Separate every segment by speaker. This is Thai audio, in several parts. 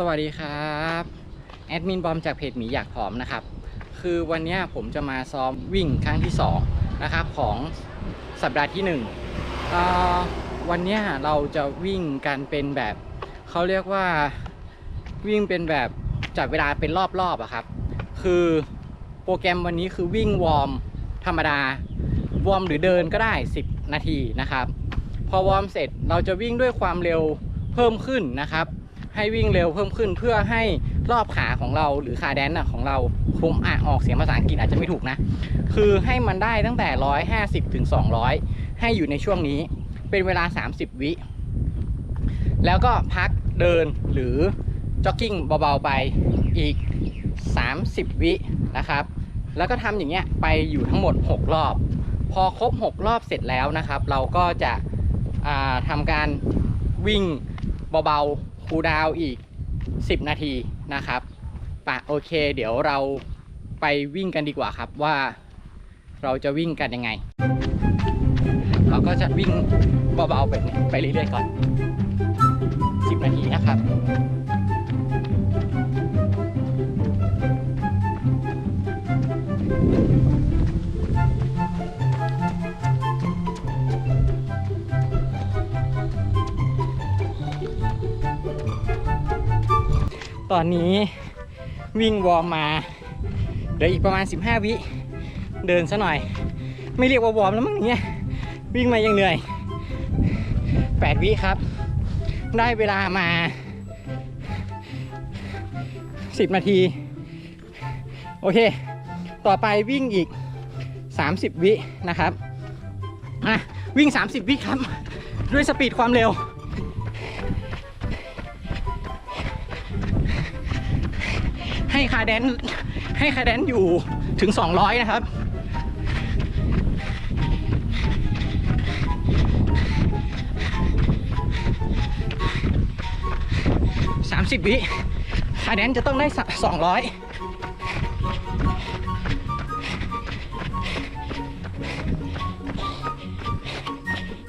Speaker 1: สวัสดีครับแอดมินบอมจากเพจหมีอยากผอมนะครับ คือวันนี้ผมจะมาซ้อมวิ่งครั้งที่2นะครับของสัปดาห์ที่1เอ่วันนี้เราจะวิ่งกันเป็นแบบเขาเรียกว่าวิ่งเป็นแบบจัดเวลาเป็นรอบๆอะครับ คือโปรแกรมวันนี้คือวิ่งวอร์มธรรมดาวอร์มหรือเดินก็ได้ 10 นาทีนะครับ พอวอร์มเสร็จเราจะวิ่งด้วยความเร็วเพิ่มขึ้นนะครับ ให้วิ่งเร็วเพิ่มขึ้นเพื่อให้รอบขาของเราหรือขาแดนน่ะของเราผมอ่านออกเสียงภาษาอังกฤษอาจจะไม่ถูกนะ คือให้มันได้ตั้งแต่ 150ถึง200 ให้อยู่ในช่วงนี้เป็นเวลา 30 วิ แล้วก็พักเดินหรือจ็อกกิ้งเบาๆไปอีก 30 วินะครับ แล้วก็ทำอย่างเงี้ยไปอยู่ทั้งหมด 6 รอบ พอครบ 6 รอบเสร็จแล้วนะครับ เราก็จะทำการวิ่งเบาๆ คูลดาวอีก 10 นาทีนะครับปะโอเค เดี๋ยวเราไปวิ่งกันดีกว่าครับว่าเราจะวิ่งกันยังไง เราก็จะวิ่งเบาๆไปไปเรื่อยๆก่อน ตอนนี้วิ่งวอร์มมาเหลืออีกประมาณ 15 วิเดินซะหน่อย ไม่เรียกว่าวอร์มแล้วมั้งเนี่ยวิ่งมายังเหนื่อย 8 วิครับ ได้เวลามา 10 นาที โอเค ต่อไปวิ่งอีก 30 วินะครับอะวิ่ง 30 วิครับ ด้วยสปีดความเร็ว ให้คาแดนให้คาแดนอยู่ถึง 200 นะครับ 30 วิคาแดนจะต้องได้ส200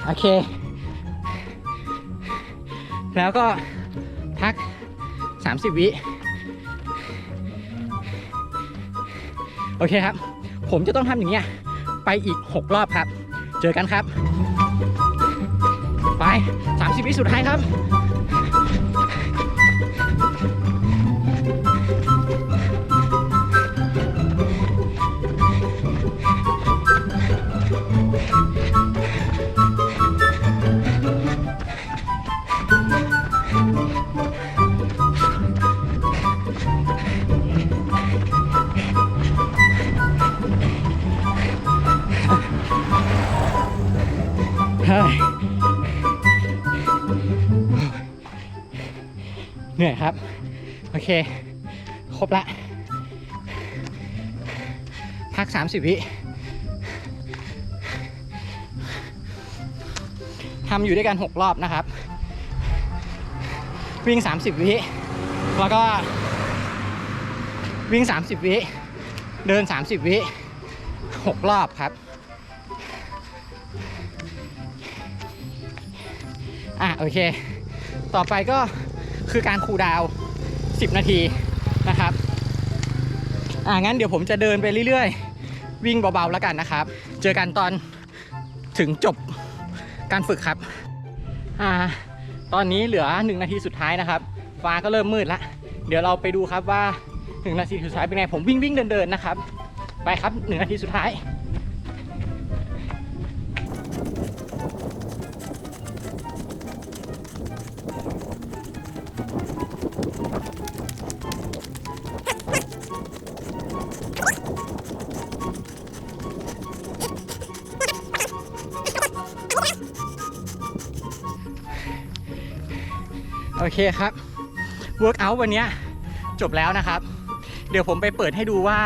Speaker 1: โอเค แล้วก็พัก 30 วิ โอเคครับ ผมจะต้องทำอย่างเงี้ยไปอีก 6 รอบครับ เจอกันครับ ไป 30 วิสุดท้ายครับ เหนื่อยครับ โอเค ครบละ พัก 30 วิทำอยู่ด้วยกัน 6 รอบนะครับ วิ่ง 30 วิ แล้วก็วิ่ง 30 วิ เดิน 30 วิ 6 รอบครับ อะ โอเค ต่อไปก็ คือการคูลดาวน์10 นาทีนะครับ อะงั้นเดี๋ยวผมจะเดินไปเรื่อยๆ วิ่งเบาๆแล้วกันนะครับ เจอกันตอนถึงจบการฝึกครับ อ่า ตอนนี้เหลือ 1 นาทีสุดท้ายนะครับ ฟ้าก็เริ่มมืดละ เดี๋ยวเราไปดูครับว่า 1 นาทีสุดท้ายเป็นไง ผมวิ่งวิ่งเดินๆนะครับ ไปครับ 1 นาทีสุดท้าย เคครับ Workout วันนี้จบแล้วนะครับ เดี๋ยวผมไปเปิดให้ดูว่า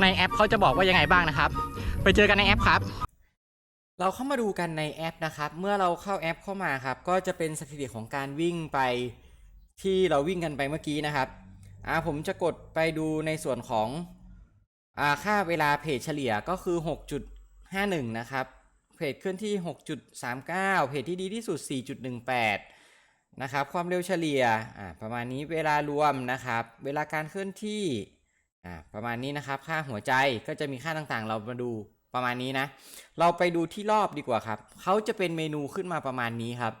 Speaker 1: ในแอปเขาจะบอกว่ายังไงบ้างนะครับ ไปเจอกันในแอปครับ เราเข้ามาดูกันในแอปนะครับ เมื่อเราเข้าแอปเข้ามาครับ ก็จะเป็นสถิติของการวิ่งไปที่เราวิ่งกันไปเมื่อกี้นะครับอ่าผมจะกดไปดูในส่วนของอ่าค่าเวลาเพจเฉลี่ยก็คือ 6.51 นะครับ เพจเคลื่อนที่ 6.39 เพจที่ดีที่สุด 4.18 นะครับความเร็วเฉลี่ยประมาณนี้เวลารวมนะครับ เวลาการเคลื่อนที่ประมาณนี้นะครับ ค่าหัวใจก็จะมีค่าต่างๆ เรามาดูประมาณนี้นะ เราไปดูที่รอบดีกว่าครับเขาจะเป็นเมนูขึ้นมาประมาณนี้ครับ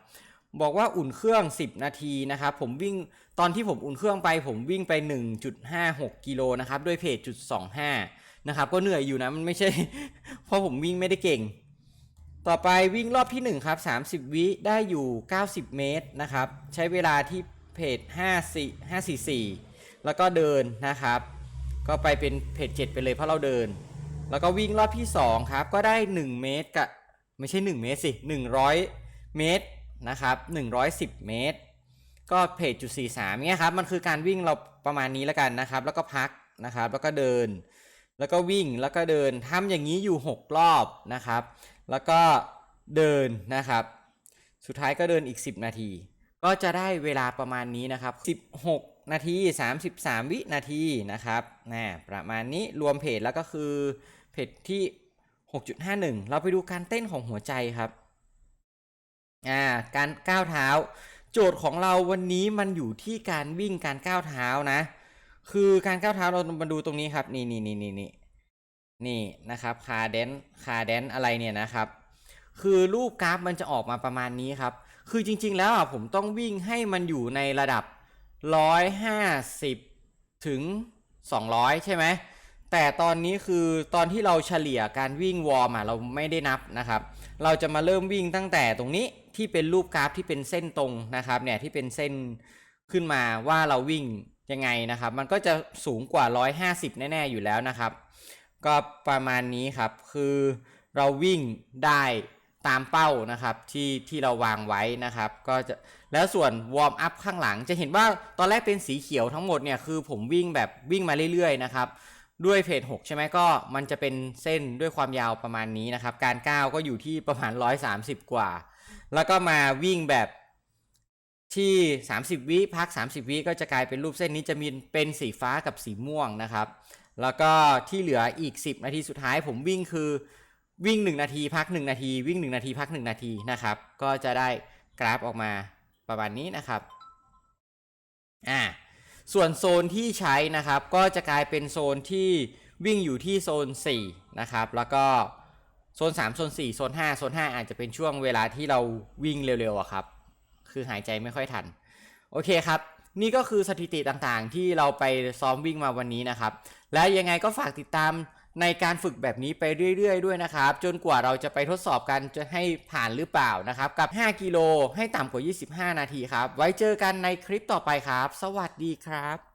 Speaker 1: บอกว่าอุ่นเครื่อง 10 นาทีนะครับ ผมวิ่งตอนที่ผมอุ่นเครื่องไปผมวิ่งไป 1.56 กิโลนะครับด้วยเพจจุด25นะครับก็เหนื่อยอยู่นะมันไม่ใช่ เพราะผมวิ่งไม่ได้เก่ง ต่อไปวิ่งรอบที่ 1 ครับ 30 วิได้อยู่ 90 เมตรนะครับ ใช้เวลาที่เพจ5 4 544 แล้วก็เดินนะครับ ก็ไปเป็นเพจ7ไปเลยเพราะเราเดิน แล้วก็วิ่งรอบที่ 2 ครับ ก็ได้ 1 เมตรกับไม่ใช่ 1 เมตรสิ 100 เมตรนะครับ 110 เมตร ก็เพจจุด43เนี่ยครับ มันคือการวิ่งเราประมาณนี้แล้วกันนะครับ แล้วก็พักนะครับ แล้วก็เดิน แล้วก็วิ่งแล้วก็เดินทำอย่างนี้อยู่ 6 รอบนะครับ แล้วก็เดินนะครับ สุดท้ายก็เดินอีก 10 นาที ก็จะได้เวลาประมาณนี้นะครับ 16 นาที 33 วินาทีนะครับนะประมาณนี้รวมเพจแล้วก็คือเพจที่ 6.51 เราไปดูการเต้นของหัวใจครับอ่าการก้าวเท้า โจทย์ของเราวันนี้มันอยู่ที่การวิ่งการก้าวเท้านะ คือการก้าวเท้าเรามาดูตรงนี้ครับ นี่นี่นี่นี่นี่ นี่นะครับคาเดนคาเดนอะไรเนี่ยนะครับ คือรูปกราฟมันจะออกมาประมาณนี้ครับ คือจริงๆแล้วอะผมต้องวิ่งให้มันอยู่ในระดับ 150 ถึง 200 ใช่ไหมแต่ตอนนี้คือตอนที่เราเฉลี่ยการวิ่งวอร์มอะเราไม่ได้นับนะครับ เราจะมาเริ่มวิ่งตั้งแต่ตรงนี้ที่เป็นรูปกราฟที่เป็นเส้นตรงนะครับเนี่ยที่เป็นเส้นขึ้นมาว่าเราวิ่งยังไงนะครับ มันก็จะสูงกว่า 150 แน่ ๆ อยู่แล้วนะครับ ก็ประมาณนี้ครับ คือเราวิ่งได้ตามเป้านะครับที่ที่เราวางไว้นะครับ ก็จะแล้วส่วนวอร์มอัพข้างหลังจะเห็นว่าตอนแรกเป็นสีเขียวทั้งหมดเนี่ยคือผมวิ่งแบบวิ่งมาเรื่อยๆนะครับด้วยเพจ6ใช่ไหมก็มันจะเป็นเส้นด้วยความยาวประมาณนี้นะครับ การก้าวก็อยู่ที่ประมาณ 130 กว่า แล้วก็มาวิ่งแบบที่ 30 วิพัก 30 วิก็จะกลายเป็นรูปเส้นนี้จะมีเป็นสีฟ้ากับสีม่วงนะครับ แล้วก็ที่เหลืออีก 10 นาทีสุดท้ายผมวิ่งคือวิ่ง 1 นาทีพัก 1 นาที วิ่ง 1 นาทีพัก 1 นาทีนะครับ ก็จะได้กราฟออกมาประมาณนี้นะครับอ่าส่วนโซนที่ใช้นะครับก็จะกลายเป็นโซนที่วิ่งอยู่ที่โซน 4 นะครับ แล้วก็โซน 3 โซน 4 โซน 5 โซน 5 อาจจะเป็นช่วงเวลาที่เราวิ่งเร็วๆอะครับ คือหายใจไม่ค่อยทัน โอเคครับ นี่ก็คือสถิติต่างๆ ที่เราไปซ้อมวิ่งมาวันนี้นะครับ และยังไงก็ฝากติดตามในการฝึกแบบนี้ไปเรื่อย ๆ ด้วยนะครับ จนกว่าเราจะไปทดสอบกันจะให้ผ่านหรือเปล่านะครับ กับ 5 กิโลให้ต่ำกว่า 25 นาทีครับ ไว้เจอกันในคลิปต่อไปครับ สวัสดีครับ